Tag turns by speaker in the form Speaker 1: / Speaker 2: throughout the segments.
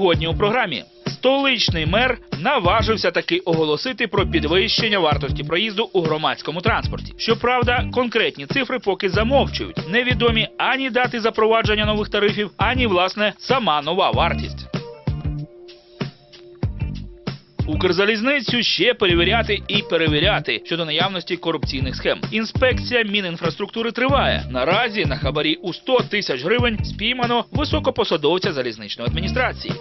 Speaker 1: Сьогодні у програмі столичний мер наважився таки оголосити про підвищення вартості проїзду у громадському транспорті. Щоправда, конкретні цифри поки замовчують. Невідомі ані дати запровадження нових тарифів, ані власне сама нова вартість. Укрзалізницю ще перевіряти і перевіряти щодо наявності корупційних схем. Інспекція Мінінфраструктури триває. Наразі на хабарі у 100 тисяч гривень спіймано високопосадовця залізничної адміністрації.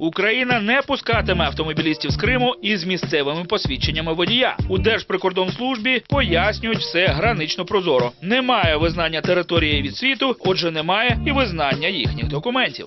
Speaker 1: Україна не пускатиме автомобілістів з Криму із місцевими посвідченнями водія. У Держприкордонслужбі пояснюють все гранично прозоро. Немає визнання території від світу, отже, немає і визнання їхніх документів.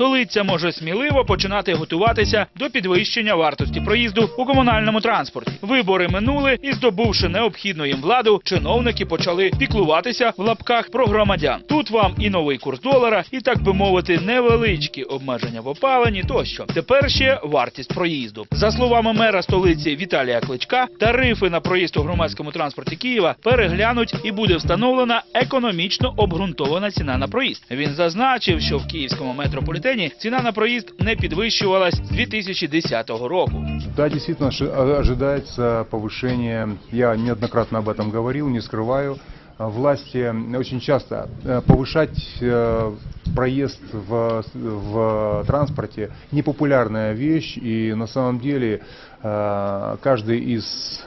Speaker 1: Столиця може сміливо починати готуватися до підвищення вартості проїзду у комунальному транспорті. Вибори минули, і здобувши необхідну їм владу, чиновники почали піклуватися в лапках про громадян. Тут вам і новий курс долара, і так би мовити, невеличкі обмеження в опаленні тощо. Тепер ще вартість проїзду. За словами мера столиці Віталія Кличка, тарифи на проїзд у громадському транспорті Києва переглянуть і буде встановлена економічно обґрунтована ціна на проїзд. Він зазначив, що в київському метрополітені ціна на проїзд не підвищувалась з 2010 року.
Speaker 2: Да, действительно ожи- о- ожидается повышение. Я неоднократно об этом говорил, не скрываю. А, Власти очень часто э, повышать э, проезд в, в транспорте непопулярная вещь, и на самом деле э, каждый из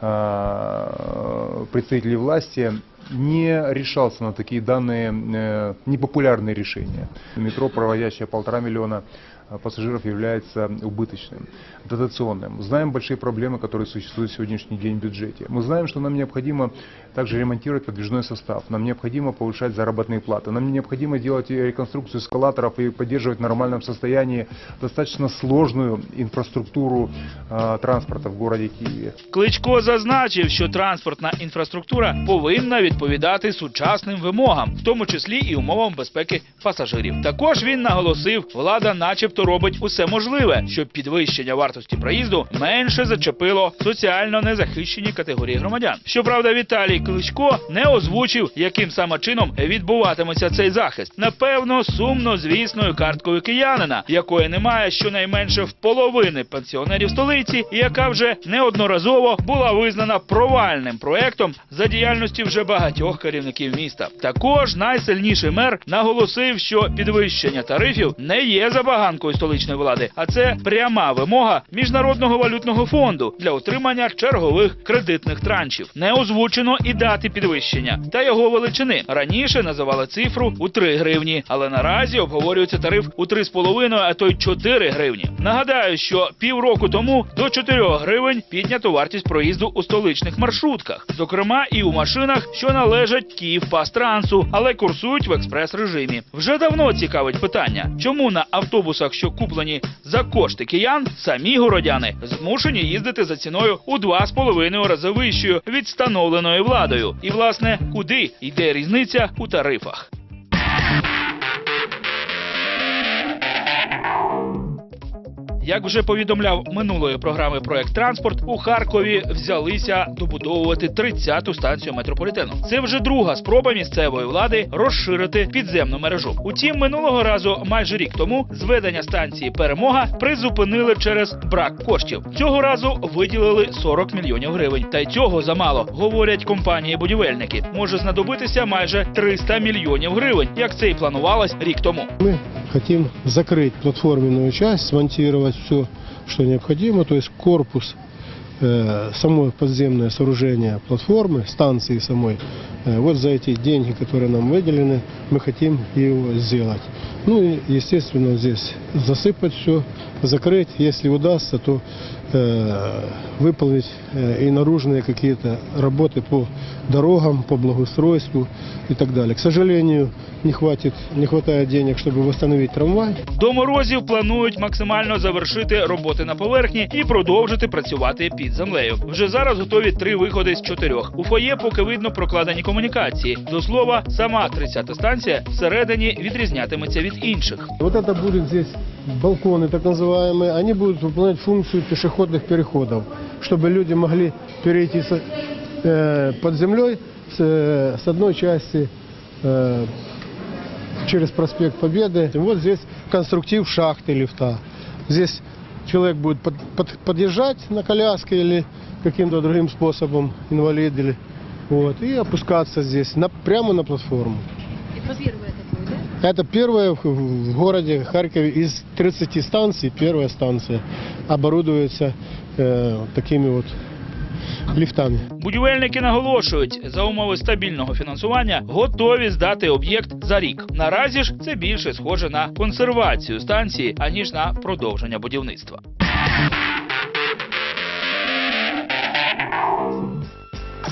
Speaker 2: э, представителей власти не решался на такие данные э, непопулярные решения. Метро, проводящее полтора миллиона э, пассажиров, является убыточным, дотационным. Знаем большие проблемы, которые существуют в сегодняшний день в бюджете. Мы знаем, что нам необходимо также ремонтировать подвижной состав, нам необходимо повышать заработные платы, нам необходимо делать и реконструкцию эскалаторов и поддерживать в нормальном состоянии достаточно сложную инфраструктуру э, транспорта в городе Киеве.
Speaker 1: Кличко зазначив, що транспортна інфраструктура повинна відповідати сучасним вимогам, в тому числі і умовам безпеки пасажирів. Також він наголосив, влада, начебто, робить усе можливе, щоб підвищення вартості проїзду менше зачепило соціально незахищені категорії громадян. Щоправда, Віталій Кличко не озвучив, яким саме чином відбуватиметься цей захист. Напевно, сумно звісною карткою киянина, якої немає щонайменше в половини пенсіонерів столиці, і яка вже неодноразово була визнана провальним проектом за діяльності вже багатьох керівників міста. Також найсильніший мер наголосив, що підвищення тарифів не є забаганкою столичної влади, а це пряма вимога міжнародного валютного фонду для отримання чергових кредитних траншів. Не озвучено і дати підвищення та його величини. Раніше називали цифру у 3 гривні, але наразі обговорюється тариф у 3,5, а то й 4 гривні. Нагадаю, що півроку тому до 4 гривень піднято вартість проїзду у столичних маршрутках, зокрема і у машинах, що належать Київпастрансу, але курсують в експрес-режимі. Вже давно цікавить питання, чому на автобусах, що куплені за кошти киян, самі городяни змушені їздити за ціною у 2,5 рази вищою від встановленої владою. І власне, куди йде різниця у тарифах? Як вже повідомляв минулої програми проект транспорт, у Харкові взялися добудовувати 30-ту станцію метрополітену. Це вже друга спроба місцевої влади розширити підземну мережу. Утім, минулого разу, майже рік тому, зведення станції Перемога призупинили через брак коштів. Цього разу виділили 40 мільйонів гривень. Та й цього замало, говорять компанії-будівельники. Може знадобитися майже 300 мільйонів гривень, як це і планувалось рік тому.
Speaker 3: Хотим закрыть платформенную часть, смонтировать все, что необходимо, то есть корпус, э, само подземное сооружение платформы, станции самой. Э, вот за эти деньги, которые нам выделены, мы хотим его сделать. Ну и, естественно, здесь засыпать все, закрыть. Если удастся, то выполнить э, и наружные какие-то работы по дорогам, по благоустройству и так далее. К сожалению, не, хватит, не хватает денег, чтобы восстановить трамвай.
Speaker 1: До морозів планують максимально завершити роботи на поверхні і продовжити працювати під землею. Вже зараз готові три виходи з чотирьох. У фоє поки видно прокладені комунікації. До слова, сама 30-та станція всередині відрізнятиметься від інших.
Speaker 3: Вот это будет здесь балконы, так называемые, они будут выполнять функцию пешеходных переходов, чтобы люди могли перейти с- э, под землей с, э, с одной части э, через проспект Победы. Вот здесь конструктив шахты лифта. Здесь человек будет под- под- подъезжать на коляске или каким-то другим способом, инвалид или вот, и опускаться здесь на, прямо на платформу.
Speaker 4: Это первое такое, да?
Speaker 3: Это первая в- городе Харькове из 30 станций, первая станция оборудуется э, такими вот лифтами.
Speaker 1: Будівельники наголошують, за умови стабільного фінансування готові здати об'єкт за рік. Наразі ж це більше схоже на консервацію станції аніж на продовження будівництва.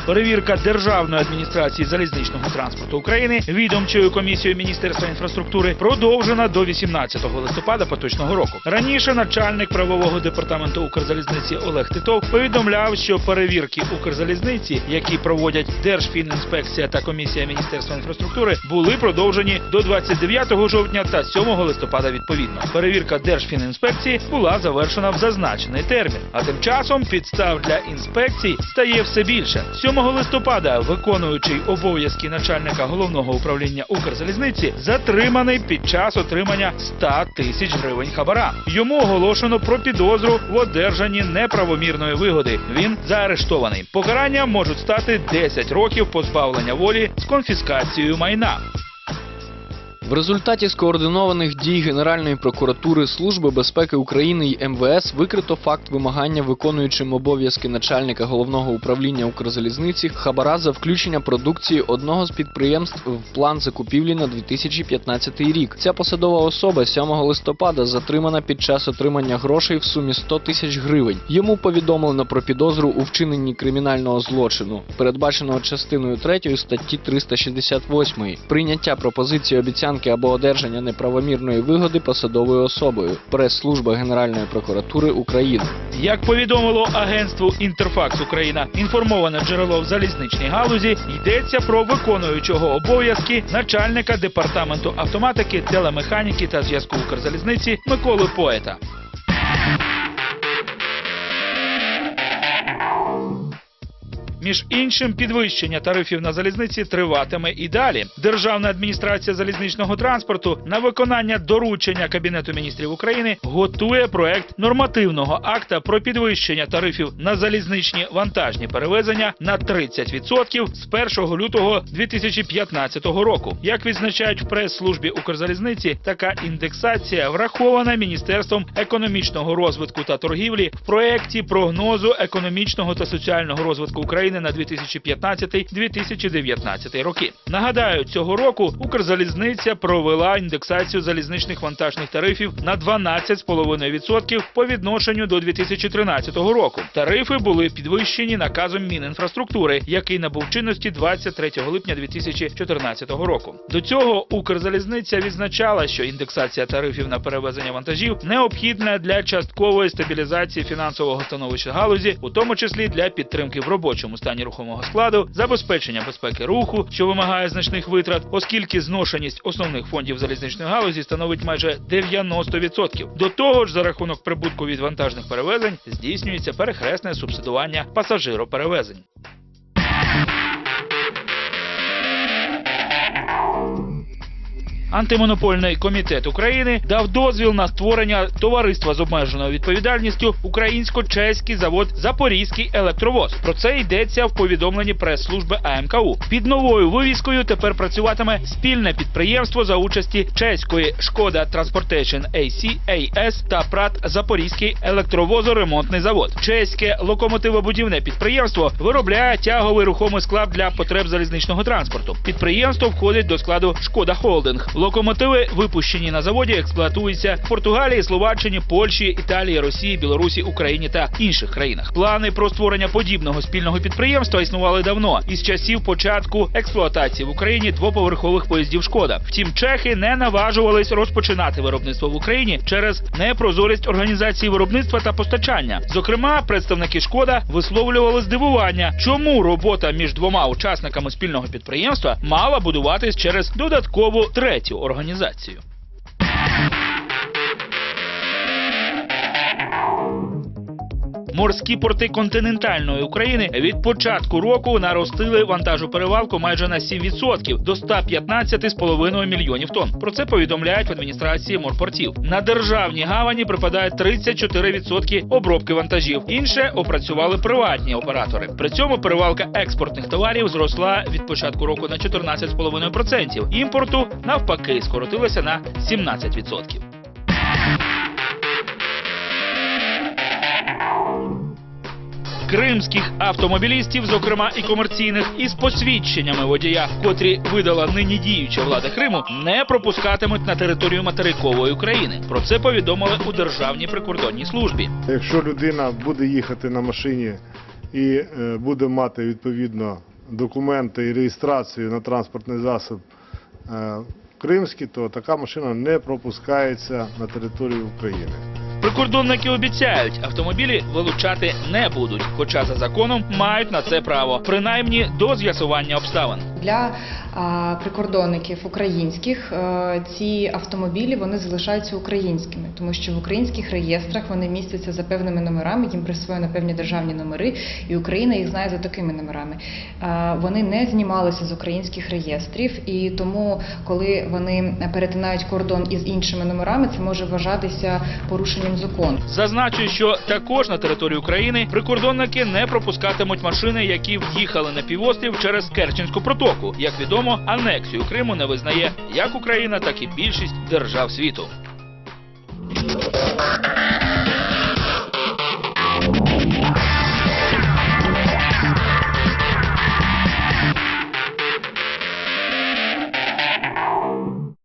Speaker 1: Перевірка Державної адміністрації залізничного транспорту України відомчою комісією Міністерства інфраструктури продовжена до 18 листопада поточного року. Раніше начальник правового департаменту Укрзалізниці Олег Титов повідомляв, що перевірки Укрзалізниці, які проводять Держфінінспекція та комісія Міністерства інфраструктури, були продовжені до 29 жовтня та 7 листопада відповідно. Перевірка Держфінінспекції була завершена в зазначений термін. А тим часом підстав для інспекцій стає все більше. 7 листопада виконуючий обов'язки начальника головного управління Укрзалізниці затриманий під час отримання 100 тисяч гривень хабара. Йому оголошено про підозру в одержанні неправомірної вигоди. Він заарештований. Покарання можуть стати 10 років позбавлення волі з конфіскацією майна.
Speaker 5: В результаті скоординованих дій Генеральної прокуратури Служби безпеки України і МВС викрито факт вимагання виконуючим обов'язки начальника головного управління Укрзалізниці хабара за включення продукції одного з підприємств в план закупівлі на 2015 рік. Ця посадова особа 7 листопада затримана під час отримання грошей в сумі 100 тисяч гривень. Йому повідомлено про підозру у вчиненні кримінального злочину, передбаченого частиною 3 статті 368 прийняття пропозиції обіцянки або одержання неправомірної вигоди посадовою особою. Прес-служба Генеральної прокуратури України.
Speaker 1: Як повідомило агентство Інтерфакс Україна, інформоване джерело в залізничній галузі йдеться про виконуючого обов'язки начальника департаменту автоматики, телемеханіки та зв'язку Укрзалізниці Миколи Поета. Між іншим, підвищення тарифів на залізниці триватиме і далі. Державна адміністрація залізничного транспорту на виконання доручення Кабінету міністрів України готує проект нормативного акта про підвищення тарифів на залізничні вантажні перевезення на 30% з 1 лютого 2015 року. Як відзначають в прес-службі Укрзалізниці, така індексація врахована Міністерством економічного розвитку та торгівлі в проекті прогнозу економічного та соціального розвитку України на 2015-2019 роки. Нагадаю, цього року Укрзалізниця провела індексацію залізничних вантажних тарифів на 12,5% по відношенню до 2013 року. Тарифи були підвищені наказом Мінінфраструктури, який набув чинності 23 липня 2014 року. До цього Укрзалізниця відзначала, що індексація тарифів на перевезення вантажів необхідна для часткової стабілізації фінансового становища галузі, у тому числі для підтримки в робочому стані рухомого складу, забезпечення безпеки руху, що вимагає значних витрат, оскільки зношеність основних фондів залізничної галузі становить майже 90%. До того ж, за рахунок прибутку від вантажних перевезень здійснюється перехресне субсидування пасажироперевезень. Антимонопольний комітет України дав дозвіл на створення товариства з обмеженою відповідальністю Українсько-чеський завод Запорізький електровоз. Про це йдеться в повідомленні прес-служби АМКУ. Під новою вивіскою тепер працюватиме спільне підприємство за участі чеської Шкода Transportation AC AS та ПРАТ Запорізький електровозоремонтний завод. Чеське локомотивобудівне підприємство виробляє тяговий рухомий склад для потреб залізничного транспорту. Підприємство входить до складу Шкода Холдинг. Локомотиви, випущені на заводі, експлуатуються в Португалії, Словаччині, Польщі, Італії, Росії, Білорусі, Україні та інших країнах. Плани про створення подібного спільного підприємства існували давно із часів початку експлуатації в Україні двоповерхових поїздів Шкода. Втім, чехи не наважувались розпочинати виробництво в Україні через непрозорість організації виробництва та постачання. Зокрема, представники Шкода висловлювали здивування, чому робота між двома учасниками спільного підприємства мала будуватись через додаткову третю організацію. Морські порти континентальної України від початку року наростили вантажоперевалку майже на 7% до 115,5 мільйонів тонн. Про це повідомляють в адміністрації морпортів. На державні гавані припадає 34% обробки вантажів. Інше опрацювали приватні оператори. При цьому перевалка експортних товарів зросла від початку року на 14,5%. Імпорту навпаки скоротилася на 17%. Кримських автомобілістів, зокрема і комерційних, із посвідченнями водія, котрі видала нині діюча влада Криму, не пропускатимуть на територію материкової України. Про це повідомили у Державній прикордонній службі.
Speaker 6: Якщо людина буде їхати на машині і е, буде мати відповідно документи і реєстрацію на транспортний засіб е, кримський, то така машина не пропускається на територію України.
Speaker 1: Прикордонники обіцяють, автомобілі вилучати не будуть, хоча за законом мають на це право, принаймні до з'ясування обставин.
Speaker 7: Для прикордонників українських е, ці автомобілі вони залишаються українськими, тому що в українських реєстрах вони містяться за певними номерами, їм присвоєно певні державні номери, і Україна їх знає за такими номерами. Е, Вони не знімалися з українських реєстрів, і тому, коли вони перетинають кордон із іншими номерами, це може вважатися порушенням закону.
Speaker 1: Зазначу, що також на територію України прикордонники не пропускатимуть машини, які в'їхали на півострів через Керченську протоку року. Як відомо, анексію Криму не визнає як Україна, так і більшість держав світу.